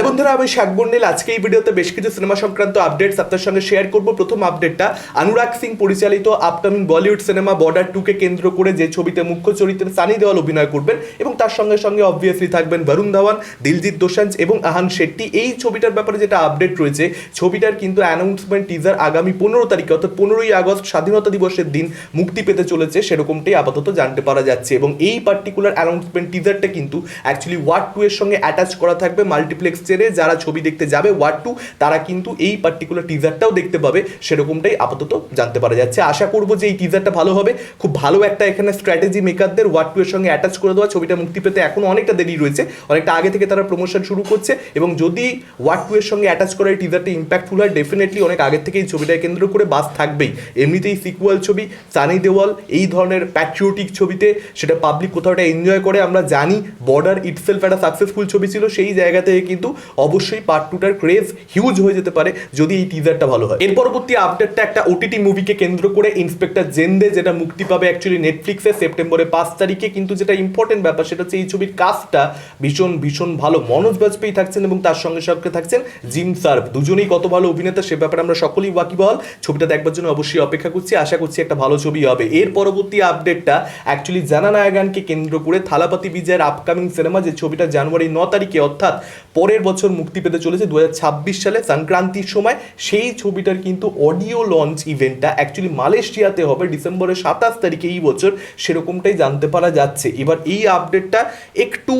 Hello বন্ধুরা, আমি শাক বন্ডেল আজকে এই ভিডিওতে বেশ কিছু সিনেমা সংক্রান্ত আপডেটস আপনার সঙ্গে শেয়ার করব। প্রথম আপডেটটা অনুরাগ সিং পরিচালিত আপকামিং বলিউড সিনেমা বর্ডার টুকে কেন্দ্র করে যে ছবিতে মুখ্য চরিত্রে সানি দেওয়াল অভিনয় করবেন এবং তার সঙ্গে সঙ্গে অবভিয়াসলি থাকবেন বরুণ ধাওয়ান, দিলজিৎ দোসাঞ্জ এবং আহান শেট্টি। এই ছবিটার ব্যাপারে যেটা আপডেট রয়েছে, ছবিটার কিন্তু অ্যানাউন্সমেন্ট টিজার আগামী পনেরো তারিখে, অর্থাৎ পনেরোই আগস্ট স্বাধীনতা দিবসের দিন মুক্তি পেতে চলেছে, সেরকমটাই আপাতত জানতে পারা যাচ্ছে। এবং এই পার্টিকুলার অ্যানাউন্সমেন্ট টিজারটা কিন্তু অ্যাকচুয়ালি ওয়ার্ড টু এর সঙ্গে অ্যাটাচ করা থাকবে মাল্টিপ্লেক্স ছেড়ে যারা ছবি দেখতে যাবে ওয়ার্ড টু তারা কিন্তু এই পার্টিকুলার টিজারটাও দেখতে পাবে, সেরকমটাই আপাতত জানতে পারা যাচ্ছে। আশা করব যে এই টিজারটা ভালো হবে। খুব ভালো একটা এখানে স্ট্র্যাটেজি মেকারদের ওয়ার্ড টু এর সঙ্গে অ্যাটাচ করে দেওয়া, ছবিটা মুক্তি পেতে এখনও অনেকটা দেরি রয়েছে। অনেকটা আগে থেকে তারা প্রমোশন শুরু করছে এবং যদি ওয়ার্ড টু এর সঙ্গে অ্যাটাচ করা এই টিজারটা ইম্প্যাক্টফুল হয় ডেফিনেটলি অনেক আগে থেকে এই ছবিটাকে কেন্দ্র করে বাস থাকবেই। এমনিতেই সিকুয়াল ছবি, সানি দেওয়াল, এই ধরনের প্যাট্রিওটিক ছবিতে সেটা পাবলিক কোথাও এনজয় করে, আমরা জানি বর্ডার ইটসেলফ একটা সাকসেসফুল ছবি ছিল, সেই জায়গা থেকে কিন্তু অবশ্যই পার্ট টুটার ক্রেজ হিউজ হয়ে যেতে পারে যদি এই টিজারটা ভালো হয়। এর পরবর্তী আপডেটটা একটা ওটিটি মুভিকে কেন্দ্র করে ইন্সপেক্টর জেন্দে যেটা মুক্তি পাবে অ্যাকচুয়ালি নেটফ্লিক্সে সেপ্টেম্বরের পাঁচ তারিখে। কিন্তু যেটা ইম্পর্টেন্ট ব্যাপার সেটা হচ্ছে এই ছবির কাজটা ভীষণ ভীষণ ভালো। মনোজ বাজপেয়ী থাকছেন এবং তার সঙ্গে সঙ্গে থাকছেন জিম সার্ভ। দুজনেই কত ভালো অভিনেতা সে ব্যাপারে আমরা সকলেই ওয়াকিবহল ছবিটা দেখবার জন্য অবশ্যই অপেক্ষা করছি। আশা করছি একটা ভালো ছবি হবে। এর পরবর্তী আপডেটটা অ্যাকচুয়ালি জানা নায়াগানকে কেন্দ্র করে থালাপাতি বিজয়ের আপকামিং সিনেমা যে ছবিটা জানুয়ারি ন তারিখে, অর্থাৎ পরের বছর মুক্তি পেতে চলেছে দু হাজার ছাব্বিশ সালে সংক্রান্তির সময়। সেই ছবিটার কিন্তু অডিও লঞ্চ ইভেন্টটা অ্যাকচুয়ালি মালয়েশিয়াতে হবে। ডিসেম্বরের সাতাশ তারিখে এই বছর সেরকমটাই জানতে পারা যাচ্ছে। এবার এই আপডেটটা একটু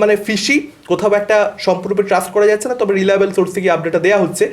মানে ফিশি কোথাও একটা সম্পূর্ণরূপে ট্রাস্ট করা যাচ্ছে না, তবে রিলায়েবল সোর্স থেকে আপডেটটা দেওয়া হচ্ছে।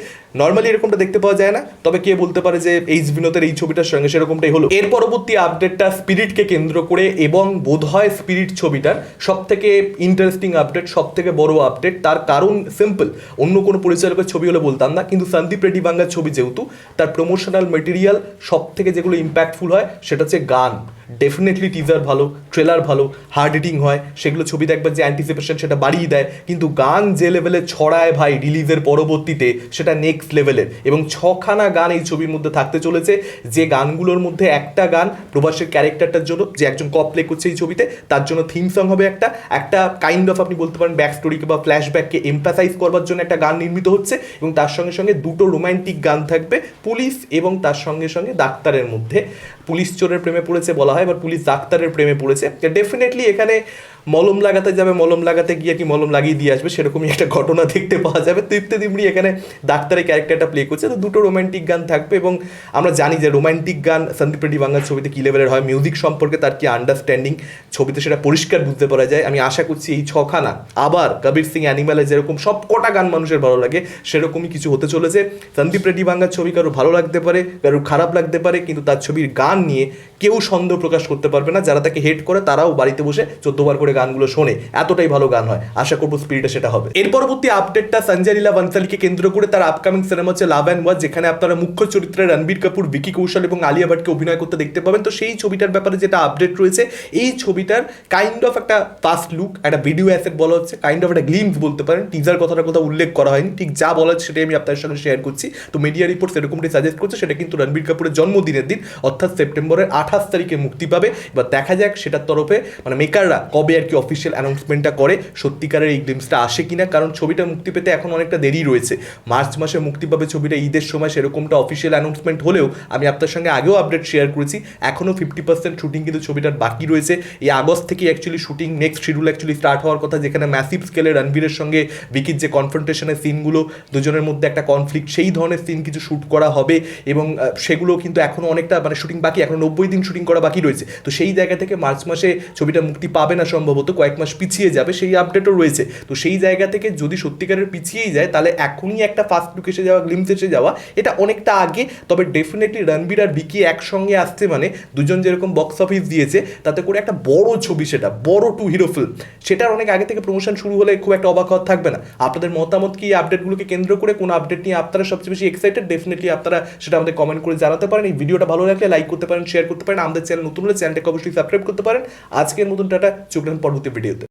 নর্মালি এরকমটা দেখতে পাওয়া যায় না, তবে কে বলতে পারে যে এইচ বিনোদের এই ছবিটার সঙ্গে সেরকমটাই হলো। এর পরবর্তী আপডেটটা স্পিরিটকে কেন্দ্র করে এবং বোধহয় স্পিরিট ছবিটার সব থেকে ইন্টারেস্টিং আপডেট সব থেকে বড় আপডেট তার কারণ সিম্পল অন্য কোনো পরিচালকের ছবি হলে বলতাম না, কিন্তু সন্দীপ রেড্ডি বাংলার ছবি যেহেতু, তার প্রমোশনাল মেটেরিয়াল সব থেকে যেগুলো ইম্প্যাক্টফুল হয়, সেটা হচ্ছে গান। ডেফিনেটলি টিজার ভালো ট্রেলার ভালো হার্ড হিটিং হয়, সেগুলো ছবি দেখবার যে অ্যান্টিসিপেশন সেটা বাড়িয়ে দেয়, কিন্তু গান যে লেভেলে ছড়ায় ভাই রিলিজের পরবর্তীতে, সেটা নেক্সট লেভেলের এবং ছখানা গান এই ছবির মধ্যে থাকতে চলেছে, যে গানগুলোর মধ্যে একটা গান প্রবাসের ক্যারেক্টারটার জন্য, যে একজন কপ প্লে করছে এই ছবিতে, তার জন্য থিম সং হবে একটা একটা কাইন্ড অফ আপনি বলতে পারেন ব্যাক স্টোরিকে বা ফ্ল্যাশব্যাককে এমফাসাইজ করবার জন্য একটা গান নির্মিত হচ্ছে, এবং তার সঙ্গে সঙ্গে দুটো রোমান্টিক গান থাকবে, পুলিশ এবং তার সঙ্গে সঙ্গে ডাক্তারের মধ্যে। পুলিশ চোরের প্রেমে পড়েছে বলা হয় বা পুলিশ ডাক্তারের প্রেমে পড়েছে। ডেফিনেটলি এখানে মলম লাগাতে যাবে, মলম লাগাতে গিয়ে কি মলম লাগিয়ে দিয়ে আসবে? সেরকমই একটা ঘটনা দেখতে পাওয়া যাবে। তৃপ্তি দিমড়ি এখানে ডাক্তারের ক্যারেক্টারটা প্লে করছে। তো দুটো রোমান্টিক গান থাকবে এবং আমরা জানি যে রোমান্টিক গান সন্দীপ রেড্ডি বাংলার ছবিতে কী লেভেলের হয় মিউজিক সম্পর্কে তার কি আন্ডারস্ট্যান্ডিং ছবিতে সেটা পরিষ্কার বুঝতে পারা যায়। আমি আশা করছি এই ছখানা। আবার কবির সিং অ্যানিম্যালে যেরকম সব কটা গান মানুষের ভালো লাগে, সেরকমই কিছু হতে চলেছে। সন্দীপ রেড্ডি বাংলার ছবি কারও ভালো লাগতে পারে, কারও খারাপ লাগতে পারে, কিন্তু তার ছবির গান নিয়ে কেউ সন্দেহ প্রকাশ করতে পারবে না। যারা তাকে হেট করে তারাও বাড়িতে বসে চোদ্দবার করে গানগুলো শোনে, এতটাই ভালো গান হয়। আশা করব স্পিরিটে সেটা হবে। এর পরবর্তী আপডেটটা সঞ্জয় লীলা বনসালিকে কেন্দ্র করে তার আপকামিং সিনেমা হচ্ছে লাভ অ্যান্ড ওয়াজ যেখানে আপনারা মুখ্য চরিত্রে রণবীর কাপুর বিকি কৌশল এবং আলিয়া ভাটকে অভিনয় করতে দেখতে পাবেন। তো সেই ছবিটার ব্যাপারে যেটা আপডেট রয়েছে, এই ছবিটার কাইন্ড অফ একটা ফাস্ট লুক একটা ভিডিও অ্যাসেট বলা হচ্ছে কাইন্ড অফ একটা গ্লিমস বলতে পারেন। টিজার কথাটা কোথাও উল্লেখ করা হয়নি। ঠিক যা বলা হচ্ছে সেটাই আমি আপনাদের সঙ্গে শেয়ার করছি। তো মিডিয়া রিপোর্ট সেরকমটাই সাজেস্ট করছে, সেটা কিন্তু রণবীর কাপুরের জন্মদিনের দিন, অর্থাৎ সেপ্টেম্বরের আঠাশ তারিখে মুক্তি পাবে। এবার দেখা যাক সেটার তরফে মানে মেকাররা কবে আর কি অফিসিয়াল অ্যানাউন্সমেন্টটা করে, সত্যিকারের এই গ্লিমসটা আসে কিনা? কারণ ছবিটা মুক্তি পেতে এখন অনেকটা দেরি রয়েছে। মার্চ মাসে মুক্তি পাবে ছবিটা ঈদের সময়, সেরকমটা অফিসিয়াল অ্যানাউন্সমেন্ট হলেও আমি আপনার সঙ্গে আগেও আপডেট শেয়ার করেছি। এখনও ফিফটি পার্সেন্ট শুটিং কিন্তু ছবিটার বাকি রয়েছে। এই আগস্ট থেকে actually shooting next schedule actually start হওয়ার কথা, যেখানে ম্যাসিভ স্কেলে রণবীরের সঙ্গে বিকির যে কনফ্রন্টেশনের সিনগুলো দুজনের মধ্যে একটা কনফ্লিক্ট সেই ধরনের সিন কিছু শ্যুট করা হবে এবং সেগুলো কিন্তু এখনও অনেকটা মানে শুটিং বাকি, এখনও নব্বই দিন শুটিং করা বাকি রয়েছে। তো সেই জায়গা থেকে মার্চ মাসে ছবিটা মুক্তি পাবে না সম্ভবত কয়েক মাস পিছিয়ে যাবে, সেই আপডেটও রয়েছে। তো সেই জায়গা থেকে যদি সত্যিকারের পিছিয়েই যায়, তাহলে এখনই একটা ফার্স্ট লুক এসে যাওয়া গ্লিমস এসে যাওয়া, এটা অনেকটা আগে, তবে ডেফিনেটলি রণবীর আর বিকি একসঙ্গে আসছে মানে দুজন যেরকম বক্স অফিস দিয়েছে, তাতে করে একটা বড় ছবি সেটা, বড় টু হিরো ফিল্ম সেটার অনেক আগে থেকে প্রমোশন শুরু হলে খুব একটা অবাক হওয়ার থাকবে না। আপনাদের মতামত কি এই আপডেটগুলোকে কেন্দ্র করে? কোন আপডেট নিয়ে আপনারা সবচেয়ে বেশি এক্সাইটেড ডেফিনেটলি আপনারা সেটা আমাদের কমেন্ট করে জানাতে পারেন। এই ভিডিওটা ভালো লাগলে লাইক করতে পারেন শেয়ার করতে পারেন। আমাদের চ্যানেল নতুন হলে চ্যানেলটাকে অবশ্যই সাবস্ক্রাইব করতে পারেন। আজকের মতন টাটা। চোখ পরবর্তী ভিডিওতে